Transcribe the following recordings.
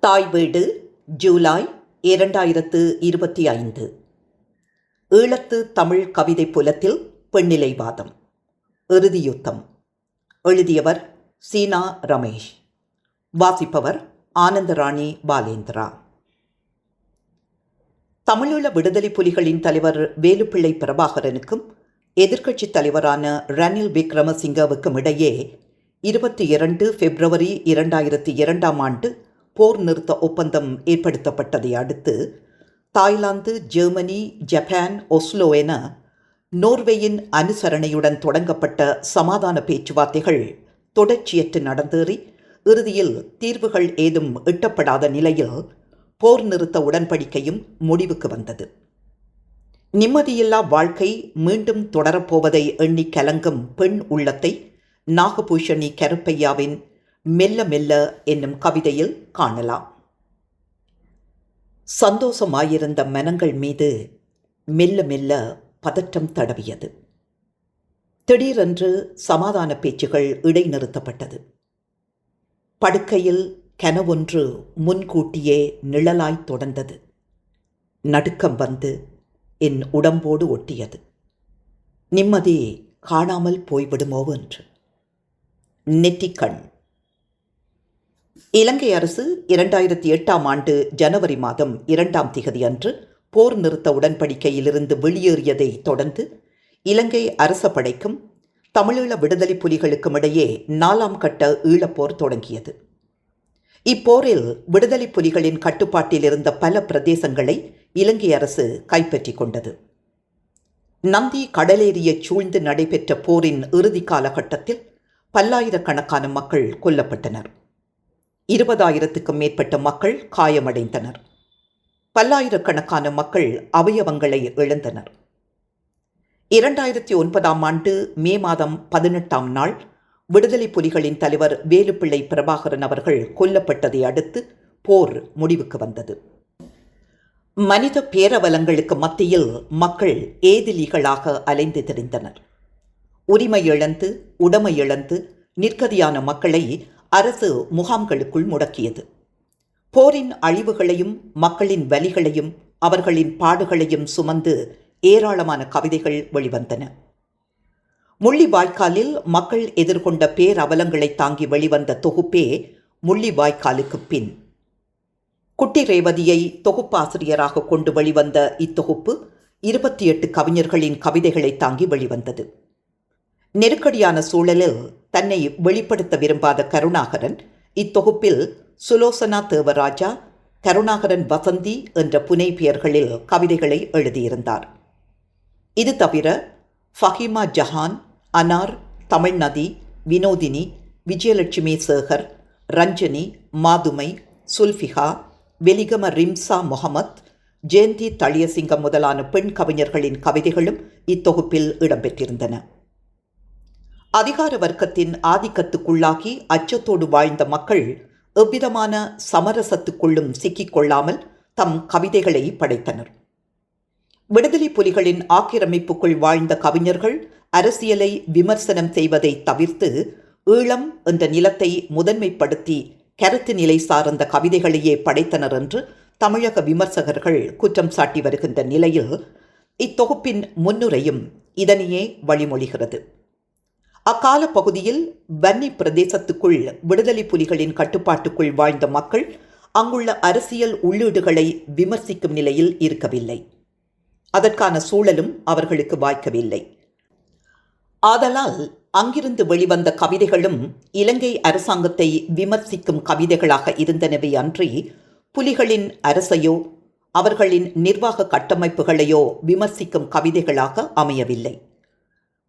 தாய் வீடு ஜூலை இரண்டாயிரத்து இருபத்தி ஐந்து. ஈழத்து தமிழ் கவிதை புலத்தில் பெண்ணிலைவாதம். இறுதியுத்தம். எழுதியவர் சீனா ரமேஷ். வாசிப்பவர் ஆனந்தராணி பாலேந்திரா. தமிழீழ விடுதலை புலிகளின் தலைவர் வேலுப்பிள்ளை பிரபாகரனுக்கும் எதிர்க்கட்சித் தலைவரான ரணில் விக்ரமசிங்கவுக்கும் இடையே இருபத்தி இரண்டு பிப்ரவரி இரண்டாயிரத்தி இரண்டாம் ஆண்டு போர் நிறுத்த ஒப்பந்தம் ஏற்படுத்தப்பட்டதை அடுத்து தாய்லாந்து ஜெர்மனி ஜப்பான் ஒஸ்லோ என நோர்வேயின் அனுசரணையுடன் தொடங்கப்பட்ட சமாதான பேச்சுவார்த்தைகள் தொடர்ச்சியற்று நடந்தேறி இறுதியில் தீர்வுகள் ஏதும் எட்டப்படாத நிலையில் போர் நிறுத்த உடன்படிக்கையும் முடிவுக்கு வந்தது. நிம்மதியில்லா வாழ்க்கை மீண்டும் தொடரப்போவதை எண்ணி கலங்கும் பெண் உள்ளத்தை நாகபூஷணி கருப்பையாவின் மெல்ல மெல்ல என்னும் கவிதையில் காணலாம். சந்தோஷமாயிருந்த மனங்கள் மீது மெல்ல மெல்ல பதற்றம் தடவியது. திடீரென்று சமாதான பேச்சுகள் இடைநிறுத்தப்பட்டது. படுக்கையில் கனவொன்று முன்கூட்டியே நிழலாய் தொடர்ந்தது. நடுக்கம் வந்து என் உடம்போடு ஒட்டியது. நிம்மதி காணாமல் போய்விடுமோ என்று. நெற்றிக்கண் இலங்கை அரசு இரண்டாயிரத்தி எட்டாம் ஆண்டு ஜனவரி மாதம் இரண்டாம் திகதி அன்று போர் நிறுத்த உடன்படிக்கையிலிருந்து வெளியேறியதை தொடர்ந்து இலங்கை அரச படைக்கும் தமிழீழ விடுதலை புலிகளுக்கும் இடையே நாலாம் கட்ட ஈழப்போர் தொடங்கியது. இப்போரில் விடுதலை புலிகளின் கட்டுப்பாட்டில் இருந்த பல பிரதேசங்களை இலங்கை அரசு கைப்பற்றி கொண்டது. நந்தி கடலேறிய சூழ்ந்து நடைபெற்ற போரின் இறுதி காலகட்டத்தில் பல்லாயிரக்கணக்கான மக்கள் கொல்லப்பட்டனர். இருபதாயிரத்துக்கும் மேற்பட்ட மக்கள் காயமடைந்தனர். பல்லாயிரக்கணக்கான மக்கள் அவயவங்களை இழந்தனர். இரண்டாயிரத்தி ஒன்பதாம் ஆண்டு மே மாதம் பதினெட்டாம் நாள் விடுதலை புலிகளின் தலைவர் வேலுப்பிள்ளை பிரபாகரன் அவர்கள் கொல்லப்பட்டதை அடுத்து போர் முடிவுக்கு வந்தது. மனித பேரவலங்களுக்கு மத்தியில் மக்கள் ஏதிலிகளாக அலைந்து திரிந்தனர். உரிமை இழந்து உடமை இழந்து நிற்கதியான மக்களை அரசு முகாம்களுக்குள் முடக்கியது. போரின் அழிவுகளையும் மக்களின் வலிகளையும் அவர்களின் பாடுகளையும் சுமந்து ஏராளமான கவிதைகள் வெளிவந்தன. முள்ளிவாய்க்காலில் மக்கள் எதிர்கொண்ட பேரவலங்களை தாங்கி வெளிவந்த தொகுப்பே முள்ளிவாய்க்காலுக்கு பின். குட்டி ரேவதியை தொகுப்பாசிரியராக கொண்டு வெளிவந்த இத்தொகுப்பு இருபத்தி எட்டு கவிஞர்களின் கவிதைகளை தாங்கி வெளிவந்தது. நெருக்கடியான சூழலில் தன்னை வெளிப்படுத்த விரும்பாத கருணாகரன் இத்தொகுப்பில் சுலோசனா தேவராஜா கருணாகரன் வசந்தி என்ற புனை பெயர்களில் கவிதைகளை எழுதியிருந்தார். இது தவிர ஃபஹிமா ஜஹான் அனார் தமிழ்நதி வினோதினி விஜயலட்சுமி சேகர் ரஞ்சனி மாதுமை சுல்ஃபிகா வெலிகம ரிம்சா முகமத் ஜெயந்தி தளியசிங்கம் முதலான பெண் கவிஞர்களின் கவிதைகளும் இத்தொகுப்பில் இடம்பெற்றிருந்தன. அதிகார வர்க்கத்தின் ஆதிக்கத்துக்குள்ளாகி அச்சத்தோடு வாழ்ந்த மக்கள் எவ்விதமான சமரசத்துக்குள்ளும் சிக்கிக்கொள்ளாமல் தம் கவிதைகளை படைத்தனர். விடுதலை புலிகளின் ஆக்கிரமிப்புக்குள் வாழ்ந்த கவிஞர்கள் அரசியலை விமர்சனம் செய்வதை தவிர்த்து ஈழம் என்ற நிலத்தை முதன்மைப்படுத்தி கருத்து நிலை சார்ந்த கவிதைகளையே படைத்தனர் என்று தமிழக விமர்சகர்கள் குற்றம் சாட்டி வருகின்ற நிலையில் இத்தொகுப்பின் முன்னுரையும் இதனையே வழிமொழிகிறது. அக்கால பகுதியில் வன்னி பிரதேசத்துக்குள் விடுதலை புலிகளின் கட்டுப்பாட்டுக்குள் வாழ்ந்த மக்கள் அங்குள்ள அரசியல் உள்ளீடுகளை விமர்சிக்கும் நிலையில் இருக்கவில்லை. அதற்கான சூழலும் அவர்களுக்கு வாய்க்கவில்லை. ஆதலால் அங்கிருந்து வெளிவந்த கவிதைகளும் இலங்கை அரசாங்கத்தை விமர்சிக்கும் கவிதைகளாக இருந்தனவே அன்றி புலிகளின் அரசையோ அவர்களின் நிர்வாக கட்டமைப்புகளையோ விமர்சிக்கும் கவிதைகளாக அமையவில்லை.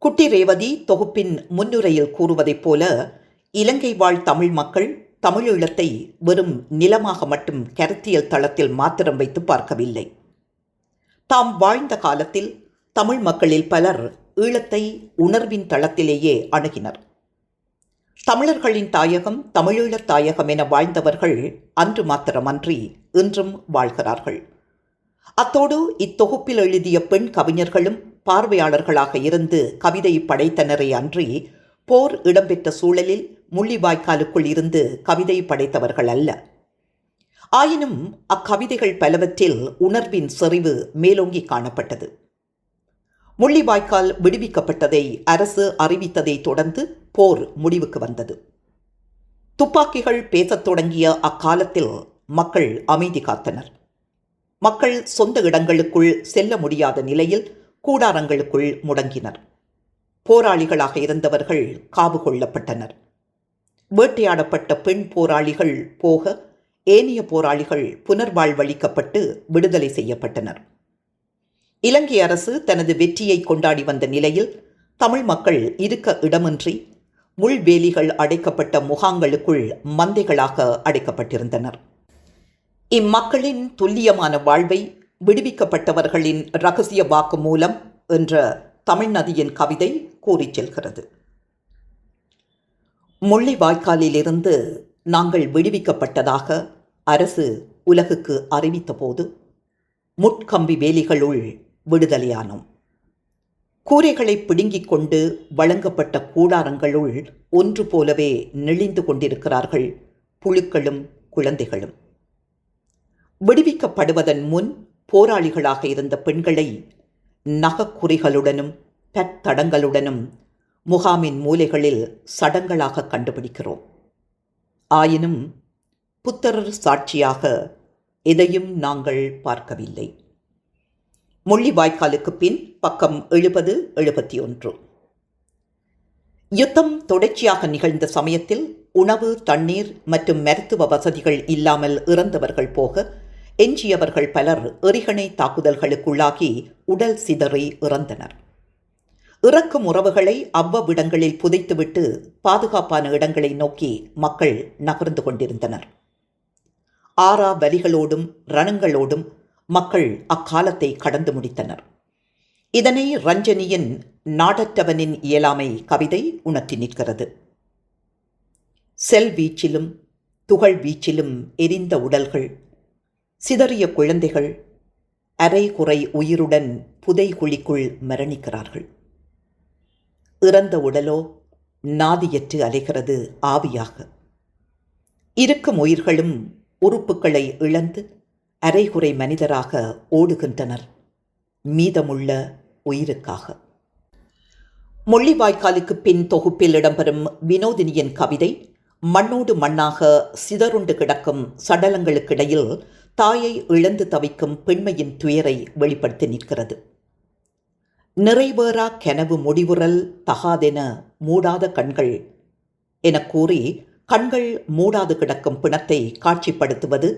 குட்டி ரேவதி தொகுப்பின் முன்னுரையில் கூறுவதைப் போல இலங்கை வாழ் தமிழ் மக்கள் தமிழீழத்தை வெறும் நிலமாக மட்டும் கருத்தியல் தளத்தில் மாத்திரம் வைத்து பார்க்கவில்லை. தாம் வாழ்ந்த காலத்தில் தமிழ் மக்களில் பலர் ஈழத்தை உணர்வின் தளத்திலேயே அணுகினர். தமிழர்களின் தாயகம் தமிழீழத் தாயகம் என வாழ்ந்தவர்கள் அன்று மாத்திரமன்றி இன்றும் வாழ்கிறார்கள். அத்தோடு இத்தொகுப்பில் எழுதிய பெண் கவிஞர்களும் பார்வையாளர்களாக இருந்து கவிதை படைத்தனரை அன்றி போர் இடம்பெற்ற சூழலில் முள்ளிவாய்க்காலுக்குள் இருந்து கவிதை படைத்தவர்கள் அல்ல. ஆயினும் அக்கவிதைகள் பலவற்றில் உணர்வின் செறிவு மேலோங்கி காணப்பட்டது. முள்ளிவாய்க்கால் விடுவிக்கப்பட்டதை அரசு அறிவித்ததை தொடர்ந்து போர் முடிவுக்கு வந்தது. துப்பாக்கிகள் பேசத் தொடங்கிய அக்காலத்தில் மக்கள் அமைதி காத்தனர். மக்கள் சொந்த இடங்களுக்குள் செல்ல முடியாத நிலையில் கூடாரங்களுக்குள் முடங்கினர். போராளிகளாக இருந்தவர்கள் காவு கொள்ளப்பட்டனர் வேட்டையாடப்பட்ட பெண் போராளிகள் போக ஏனைய போராளிகள் புனர்வாழ்வளிக்கப்பட்டு விடுதலை செய்யப்பட்டனர். இலங்கை அரசு தனது வெற்றியை கொண்டாடி வந்த நிலையில் தமிழ் மக்கள் இருக்க இடமின்றி முள்வேலிகள் அடைக்கப்பட்ட முகாங்களுக்குள் மந்தைகளாக அடைக்கப்பட்டிருந்தனர். இம்மக்களின் துல்லியமான வாழ்வை விடுவிக்கப்பட்டவர்களின் ரகசிய வாக்கு மூலம் என்ற தமிழ்நதியின் கவிதை கூறிச் செல்கிறது. முள்ளிவாய்க்காலிலிருந்து நாங்கள் விடுவிக்கப்பட்டதாக அரசு உலகுக்கு அறிவித்தபோது முட்கம்பி வேலிகளுள் விடுதலையானோம். கூரைகளை பிடுங்கிக் கொண்டு வழங்கப்பட்ட கூடாரங்களுள் ஒன்று போலவே நெளிந்து கொண்டிருக்கிறார்கள் புழுக்களும் குழந்தைகளும். விடுவிக்கப்படுவதன் முன் போராளிகளாக இருந்த பெண்களை நகக்குறிகளுடனும் தடங்களுடனும் முகாமின் மூலைகளில் சடங்களாக கண்டுபிடிக்கிறோம். ஆயினும் புத்தரர் சாட்சியாக எதையும் நாங்கள் பார்க்கவில்லை. முள்ளிவாய்க்காலுக்கு பின் பக்கம் எழுபது எழுபத்தி ஒன்று யுத்தம் தொடர்ச்சியாக நிகழ்ந்த சமயத்தில் உணவு தண்ணீர் மற்றும் மருத்துவ வசதிகள் இல்லாமல் இறந்தவர்கள் போக எஞ்சியவர்கள் பலர் எறிகணை தாக்குதல்களுக்குள்ளாகி உடல் சிதறி இறந்தனர். இறக்கும் உறவுகளை அவ்வவிடங்களில் புதைத்துவிட்டு பாதுகாப்பான இடங்களை நோக்கி மக்கள் நகர்ந்து கொண்டிருந்தனர். ஆறா வலிகளோடும் ரணங்களோடும் மக்கள் அக்காலத்தை கடந்து முடித்தனர். இதனை ரஞ்சனியின் நாடற்றவனின் இயலாமை கவிதை உணர்த்தி நிற்கிறது. செல் வீச்சிலும் துகள் வீச்சிலும் எரிந்த உடல்கள் சிதறிய குழந்தைகள் அரை குறை உயிருடன் புதை குழிக்குள் மரணிக்கிறார்கள். இறந்த உடலோ நாதியற்று அலைகிறது ஆவியாக. இருக்கும் உயிர்களும் உறுப்புகளை இழந்து அரைகுறை மனிதராக ஓடுகின்றனர் மீதமுள்ள உயிருக்காக. முள்ளிவாய்க்காலுக்கு பின் தொகுப்பில் இடம்பெறும் வினோதினியின் கவிதை மண்ணோடு மண்ணாக சிதறுண்டு கிடக்கும் சடலங்களுக்கிடையில் தாயை இழந்து தவிக்கும் பெண்மையின் துயரை வெளிப்படுத்தி நிற்கிறது. நிறைவேறா கனவு முடிவுறல் தகாதென மூடாத கண்கள் என கூறி கண்கள் மூடாது கிடக்கும் பிணத்தை காட்சிப்படுத்துவது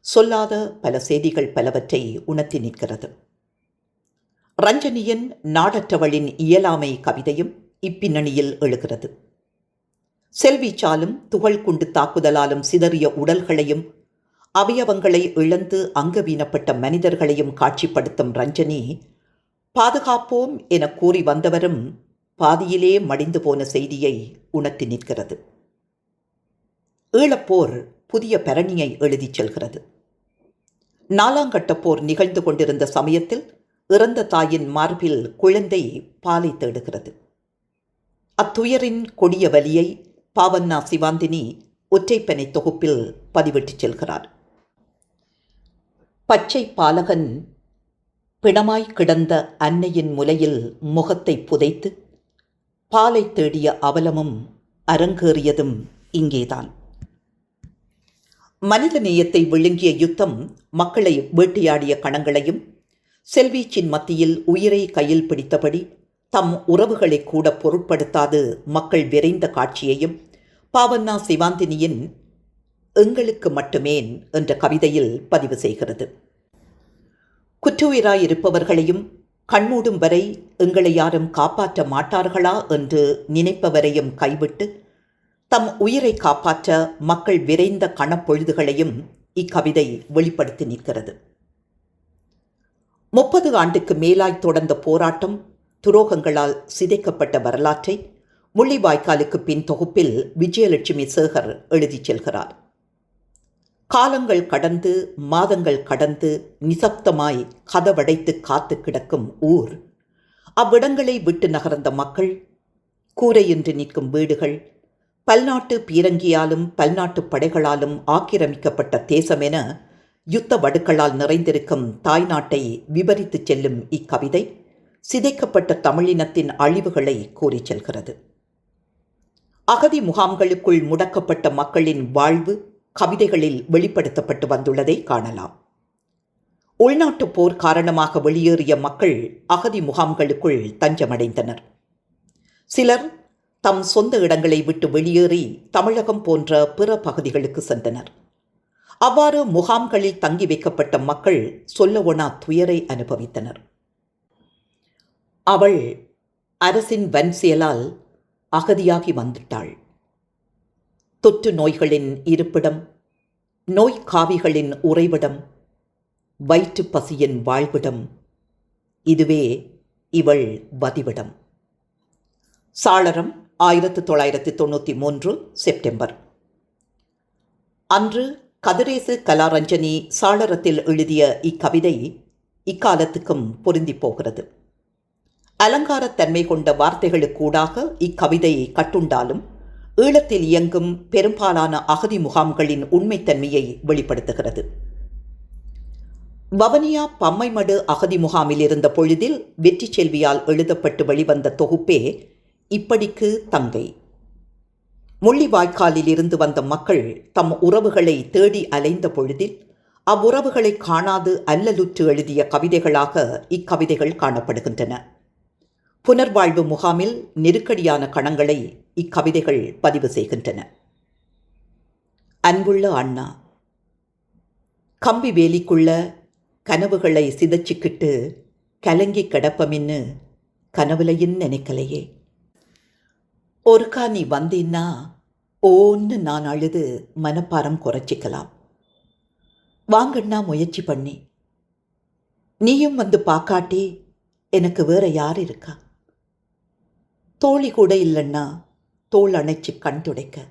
சொல்லாத பல செய்திகள் பலவற்றை உணர்த்தி நிற்கிறது. ரஞ்சனியின் நாடற்றவளின் இயலாமை கவிதையும் இப்பின்னணியில் எழுகிறது. செல்வீச்சாலும் துகள் குண்டு தாக்குதலாலும் சிதறிய உடல்களையும் அவயவங்களை இழந்து அங்கவீனப்பட்ட மனிதர்களையும் காட்சிப்படுத்தும் ரஞ்சனி பாதுகாப்போம் என கூறி வந்தவரும் பாதியிலே மடிந்து போன செய்தியை உணர்த்தி நிற்கிறது. ஈழப்போர் புதிய பரணியை எழுதிச் செல்கிறது. நாலாங்கட்ட போர் நிகழ்ந்து கொண்டிருந்த சமயத்தில் இறந்த தாயின் மார்பில் குழந்தை பாலை தேடுகிறது. அத்துயரின் கொடிய வலியை பாவன்னா சிவாந்தினி ஒற்றைப்பனை தொகுப்பில் பதிவிட்டுச் செல்கிறார். பச்சை பாலகன் பிணமாய் கிடந்த அன்னையின் முலையில் முகத்தை புதைத்து பாலை தேடிய அவலமும் அரங்கேறியதும் இங்கேதான். மனித நேயத்தை விழுங்கிய யுத்தம் மக்களை வேட்டையாடிய கணங்களையும் செல்வீச்சின் மத்தியில் உயிரை கையில் பிடித்தபடி தம் உறவுகளை கூட பொருட்படுத்தாது மக்கள் விரைந்த காட்சியையும் பாவண்ணா சிவாந்தினியின் எங்களுக்கு மட்டுமேன் என்ற கவிதையில் பதிவு செய்கிறது. குற்றுயிராய் இருப்பவர்களையும் கண்மூடும் வரை எங்களை யாரும் காப்பாற்ற மாட்டார்களா என்று நினைப்பவரையும் கைவிட்டு தம் உயிரை காப்பாற்ற மக்கள் விரைந்த கணப்பொழுதுகளையும் இக்கவிதை வெளிப்படுத்தி நிற்கிறது. முப்பது ஆண்டுக்கு மேலாய் தொடர்ந்த போராட்டம் துரோகங்களால் சிதைக்கப்பட்ட வரலாற்றை முள்ளிவாய்க்காலுக்கு பின் தொகுப்பில் விஜயலட்சுமி சேகர் எழுதிச் செல்கிறார். காலங்கள் கடந்து மாதங்கள் கடந்து நிசப்தமாய் கதவடைத்து காத்து கிடக்கும் ஊர். அவ்விடங்களை விட்டு நகர்ந்த மக்கள் கூரையின்றி நிற்கும் வீடுகள் பல்நாட்டு பீரங்கியாலும் பல்நாட்டு படைகளாலும் ஆக்கிரமிக்கப்பட்ட தேசமென யுத்த வடுக்களால் நிறைந்திருக்கும் தாய்நாட்டை விபரித்துச் செல்லும் இக்கவிதை சிதைக்கப்பட்ட தமிழினத்தின் அழிவுகளை கூறிச் செல்கிறது. அகதி முகாம்களுக்குள் முடக்கப்பட்ட மக்களின் வாழ்வு கவிதைகளில் வெளிப்படுத்தப்பட்டு வந்துள்ளதை காணலாம். உள்நாட்டு போர் காரணமாக வெளியேறிய மக்கள் அகதி முகாம்களுக்குள் தஞ்சமடைந்தனர். சிலர் தம் சொந்த இடங்களை விட்டு வெளியேறி தமிழகம் போன்ற பிற பகுதிகளுக்கு சென்றனர். அவ்வாறு முகாம்களில் தங்கி வைக்கப்பட்ட மக்கள் சொல்லவொனா துயரை அனுபவித்தனர். அவள் அரசின் வன்செயலால் அகதியாகி வந்துட்டாள். தொற்று நோய்களின் இருப்பிடம் நோய்க்காவிகளின் உறைவிடம் வயிற்று பசியின் வாழ்விடம் இதுவே இவள் வதிவிடம். சாளரம் ஆயிரத்து தொள்ளாயிரத்து தொண்ணூற்றி மூன்று செப்டம்பர். அன்று கதிரேசு கலாரஞ்சனி சாளரத்தில் எழுதிய இக்கவிதை இக்காலத்துக்கும் பொருந்தி போகிறது. அலங்காரத்தன்மை கொண்ட வார்த்தைகளுக்கூடாக இக்கவிதையை கட்டுண்டாலும் ஈழத்தில் இயங்கும் பெரும்பாலான அகதி முகாம்களின் உண்மைத்தன்மையை வெளிப்படுத்துகிறது. வவனியா பம்மைமடு அகதி முகாமில் இருந்த பொழுதில் வெற்றி செல்வியால் எழுதப்பட்டு வெளிவந்த தொகுப்பே இப்படிக்கு தங்கை. முள்ளிவாய்க்காலில் இருந்து வந்த மக்கள் தம் உறவுகளை தேடி அலைந்த பொழுதில் அவ்வுறவுகளை காணாது அல்லலுற்று எழுதிய கவிதைகளாக இக்கவிதைகள் காணப்படுகின்றன. புனர்வாழ்வு முகாமில் நெருக்கடியான கணங்களை இக்கவிதைகள் பதிவு செய்கின்றன. அன்புள்ள அண்ணா கம்பி வேலிக்குள்ள கனவுகளை சிதைச்சிக்கிட்டு கலங்கி கிடப்பமின்னு கனவுலையும் நினைக்கலையே. ஒருக்கா நீ வந்தீன்னா ஓன்னு நான் அழுது மனப்பாரம் குறைச்சிக்கலாம். வாங்கண்ணா முயற்சி பண்ணி. நீயும் வந்து பார்க்காட்டி எனக்கு வேற யார் இருக்கா? தோழி கூட இல்லைன்னா தோல் அணைச்சு கண் துடைக்க.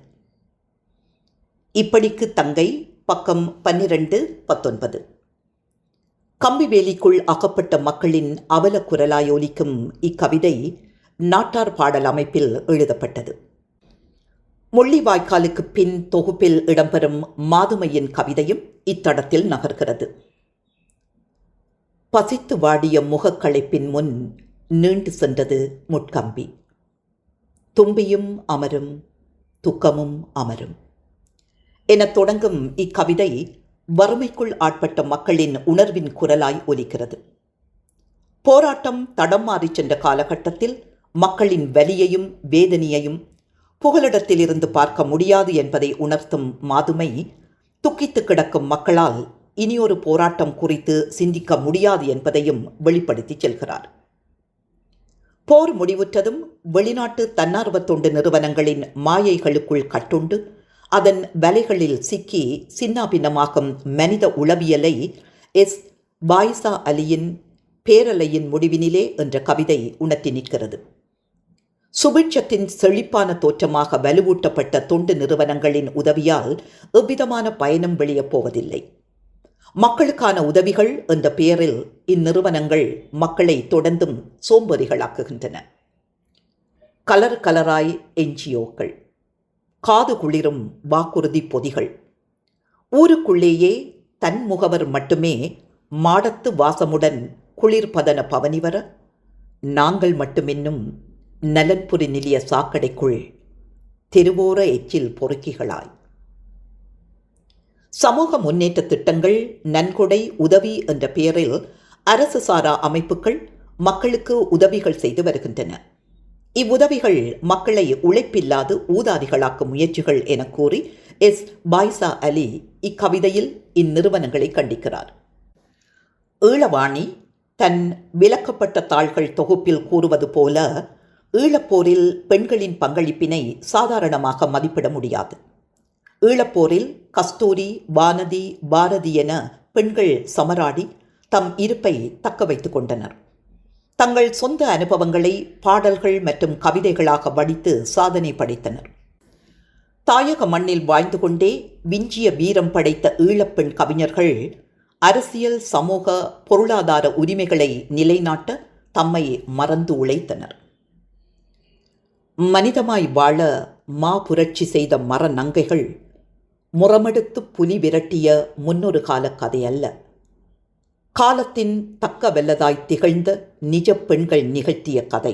இப்படிக்கு தங்கை பக்கம் பன்னிரண்டு பத்தொன்பது. கம்பிவேலிக்குள் அகப்பட்ட மக்களின் அவல குரலாய் ஒலிக்கும் இக்கவிதை நாட்டார் பாடல் அமைப்பில் எழுதப்பட்டது. முள்ளிவாய்க்காலுக்கு பின் தொகுப்பில் இடம்பெறும் மாதுமையின் கவிதையும் இத்தடத்தில் நகர்கிறது. பசித்து வாடிய முகக்களைப்பின் முன் நீண்டு சென்றது முட்கம்பி. தும்பியும் அமரும் துக்கமும் அமரும். என தொடங்கும் இக்கவிதை வறுமைக்குள் ஆட்பட்ட மக்களின் உணர்வின் குரலாய் ஒலிக்கிறது. போராட்டம் தடம் மாறிச் சென்ற காலகட்டத்தில் மக்களின் வலியையும் வேதனையையும் புகலிடத்திலிருந்து பார்க்க முடியாது என்பதை உணர்த்தும் மாதுமை துக்கித்து கிடக்கும் மக்களால் இனியொரு போராட்டம் குறித்து சிந்திக்க முடியாது என்பதையும் வெளிப்படுத்தி செல்கிறார். போர் முடிவுற்றதும் வெளிநாட்டு தன்னார்வ தொண்டு நிறுவனங்களின் மாயைகளுக்குள் கட்டுண்டு அதன் வலைகளில் சிக்கி சின்னாபின்னமாகும் மனித உளவியலை எஸ். பாய்சா அலியின் பேரலையின் முடிவினிலே என்ற கவிதை உணர்த்தி நிற்கிறது. சுபிட்சத்தின் செழிப்பான தோற்றமாக வலுவூட்டப்பட்ட தொண்டு நிறுவனங்களின் உதவியால் எவ்விதமான பயனும் வெளியப் போவதில்லை. மக்களுக்கான உதவிகள் என்ற பெயரில் இந்நிறுவனங்கள் மக்களை தொடர்ந்தும் சோம்பறிகளாக்குகின்றன. கலர் கலராய் என்ஜிஓக்கள் காது குளிரும் வாக்குறுதி பொதிகள் ஊருக்குள்ளேயே தன் முகவர் மட்டுமே மாடத்து வாசமுடன் குளிர்பதன பவனிவர நாங்கள் மட்டுமின்னும் நலன்புரி நிலிய சாக்கடைக்குள் தெருவோர எச்சில் பொறுக்கிகளாய். சமூக முன்னேற்ற திட்டங்கள் நன்கொடை உதவி என்ற பெயரில் அரசு சாரா அமைப்புகள் மக்களுக்கு உதவிகள் செய்து வருகின்றன. இவ்வுதவிகள் மக்களை உழைப்பில்லாது ஊதாரிகளாக்கும் முயற்சிகள் என கூறி எஸ். பாய்சா அலி இக்கவிதையில் இந்நிறுவனங்களை கண்டிக்கிறார். ஈழவாணி தன் விலக்கப்பட்ட தாள்கள் தொகுப்பில் கூறுவது போல ஈழப்போரில் பெண்களின் பங்களிப்பினை சாதாரணமாக மதிப்பிட முடியாது. ஈழப்போரில் கஸ்தூரி வானதி பாரதி என பெண்கள் சமராடி தம் இருப்பை தக்க வைத்துக் கொண்டனர். தங்கள் சொந்த அனுபவங்களை பாடல்கள் மற்றும் கவிதைகளாக வடித்து சாதனை படைத்தனர். தாயக மண்ணில் வாழ்ந்து கொண்டே விஞ்சிய வீரம் படைத்த ஈழப்பெண் கவிஞர்கள் அரசியல் சமூக பொருளாதார உரிமைகளை நிலைநாட்ட தம்மை மறந்து உழைத்தனர். மனிதமாய் வாழ மா புரட்சி செய்த மர நங்கைகள் முறமெடுத்து புலி விரட்டிய முன்னொரு கால கதை அல்ல காலத்தின் தக்க வெல்லதாய் திகழ்ந்த நிஜ பெண்கள் நிகழ்த்திய கதை.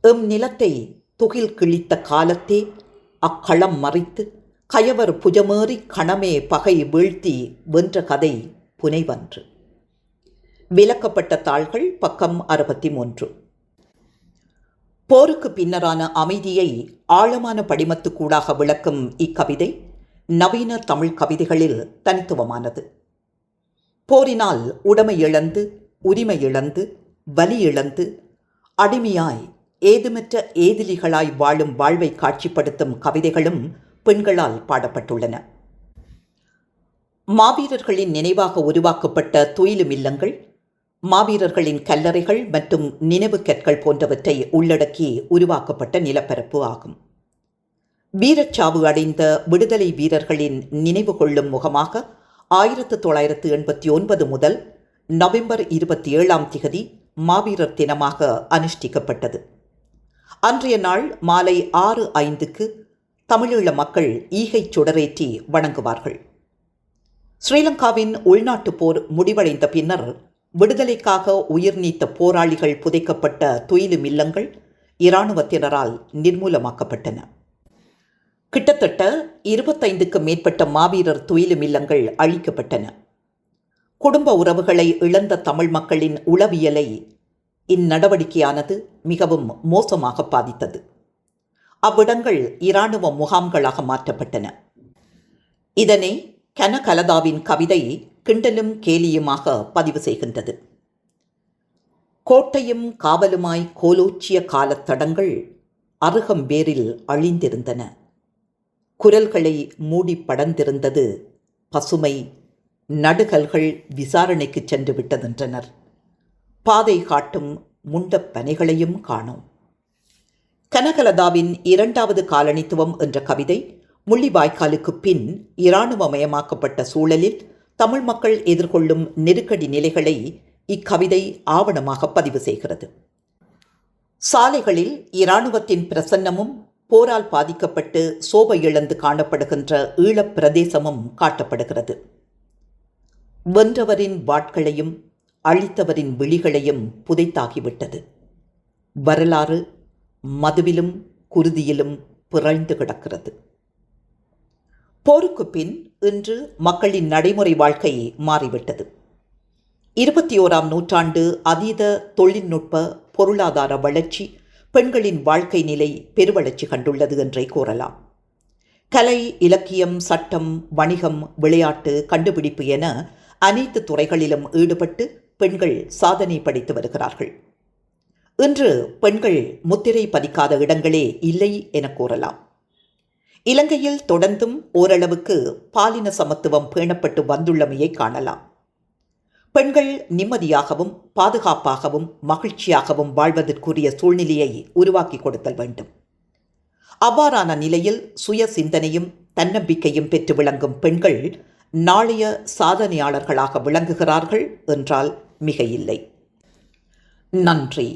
எம் நிலத்தை துகில் கிழித்த காலத்தே அக்களம் மறித்து கயவர் புஜமேறி கணமே பகை வீழ்த்தி வென்ற கதை புனைவன்று. விலக்கப்பட்ட தாள்கள் பக்கம் அறுபத்தி மூன்று போருக்கு பின்னரான அமைதியை ஆழமான படிமத்துக்கூடாக விளக்கும் இக்கவிதை நவீன தமிழ் கவிதைகளில் தனித்துவமானது. போரினால் உடைமை இழந்து உரிமை இழந்து வலி இழந்து அடிமையாய் ஏதுமற்ற ஏதிலிகளாய் வாழும் வாழ்வை காட்சிப்படுத்தும் கவிதைகளும் பெண்களால் பாடப்பட்டுள்ளன. மாவீரர்களின் நினைவாக உருவாக்கப்பட்ட துயிலும் இல்லங்கள் மாவீரர்களின் கல்லறைகள் மற்றும் நினைவு கற்கள் போன்றவற்றை உள்ளடக்கி உருவாக்கப்பட்ட நிலப்பரப்பு ஆகும். வீரச்சாவு அடைந்த விடுதலை வீரர்களின் நினைவு கொள்ளும் முகமாக ஆயிரத்து தொள்ளாயிரத்து எண்பத்தி ஒன்பது முதல் நவம்பர் இருபத்தி ஏழாம் திகதி மாவீரர் தினமாக அனுஷ்டிக்கப்பட்டது. அன்றைய நாள் மாலை ஆறு ஐந்துக்கு தமிழீழ மக்கள் ஈகைச் சுடரேற்றி வணங்குவார்கள். ஸ்ரீலங்காவின் உள்நாட்டுப் போர் முடிவடைந்த பின்னர் விடுதலைக்காக உயிர் நீத்த போராளிகள் புதைக்கப்பட்ட துயிலும் இல்லங்கள் இராணுவத்தினரால் நிர்மூலமாக்கப்பட்டன. கிட்டத்தட்ட இருபத்தைந்துக்கு மேற்பட்ட மாவீரர் துயிலும் இல்லங்கள் அழிக்கப்பட்டன. குடும்ப உறவுகளை இழந்த தமிழ் மக்களின் உளவியலை இந்நடவடிக்கையானது மிகவும் மோசமாக பாதித்தது. அவ்விடங்கள் இராணுவ முகாம்களாக மாற்றப்பட்டன. இதனை கனகலதாவின் கவிதை கிண்டலும் கேலியுமாக பதிவு செய்கின்றது. கோட்டையும் காவலுமாய் கோலோச்சிய காலத்தடங்கள் அருகம்பேரில் அழிந்திருந்தன. குரல்களை மூடி படர்ந்திருந்தது பசுமை நடுகல்கள் விசாரணைக்கு சென்று விட்டதென்றனர். பாதை காட்டும் முண்டப் பனைகளையும் காணோம். கனகலதாவின் இரண்டாவது காலனித்துவம் என்ற கவிதை முள்ளிவாய்க்காலுக்கு பின் இராணுவமயமாக்கப்பட்ட சூழலில் தமிழ் மக்கள் எதிர்கொள்ளும் நெருக்கடி நிலைகளை இக்கவிதை ஆவணமாக பதிவு செய்கிறது. சாலைகளில் இராணுவத்தின் பிரசன்னமும் போரால் பாதிக்கப்பட்டு சோபை இழந்து காணப்படுகின்ற ஈழப் பிரதேசமும் காட்டப்படுகிறது. வென்றவரின் வாட்களையும் அழித்தவரின் விழிகளையும் புதைத்தாகிவிட்டது. வரலாறு மதுவிலும் குருதியிலும் பிறழ்ந்து கிடக்கிறது. போருக்கு பின் இன்று மக்களின் நடைமுறை வாழ்க்கை மாறிவிட்டது. இருபத்தி ஓராம் நூற்றாண்டு அதீத தொழில்நுட்ப பொருளாதார வளர்ச்சி பெண்களின் வாழ்க்கை நிலை பெருவளர்ச்சி கண்டுள்ளது என்றே கூறலாம். கலை இலக்கியம் சட்டம் வணிகம் விளையாட்டு கண்டுபிடிப்பு என அனைத்து துறைகளிலும் ஈடுபட்டு பெண்கள் சாதனை படைத்து வருகிறார்கள். இன்று பெண்கள் முத்திரை பதிக்காத இடங்களே இல்லை என கூறலாம். இலங்கையில் தொடர்ந்தும் ஓரளவுக்கு பாலின சமத்துவம் பேணப்பட்டு வந்துள்ளமையை காணலாம். பெண்கள் நிம்மதியாகவும் பாதுகாப்பாகவும் மகிழ்ச்சியாகவும் வாழ்வதற்குரிய சூழ்நிலையை உருவாக்கி கொடுத்தல் வேண்டும். அவ்வாறான நிலையில் சுய சிந்தனையும் தன்னம்பிக்கையும் பெற்று விளங்கும் பெண்கள் நாளைய சாதனையாளர்களாக விளங்குகிறார்கள் என்றால் மிக இல்லை நன்றி.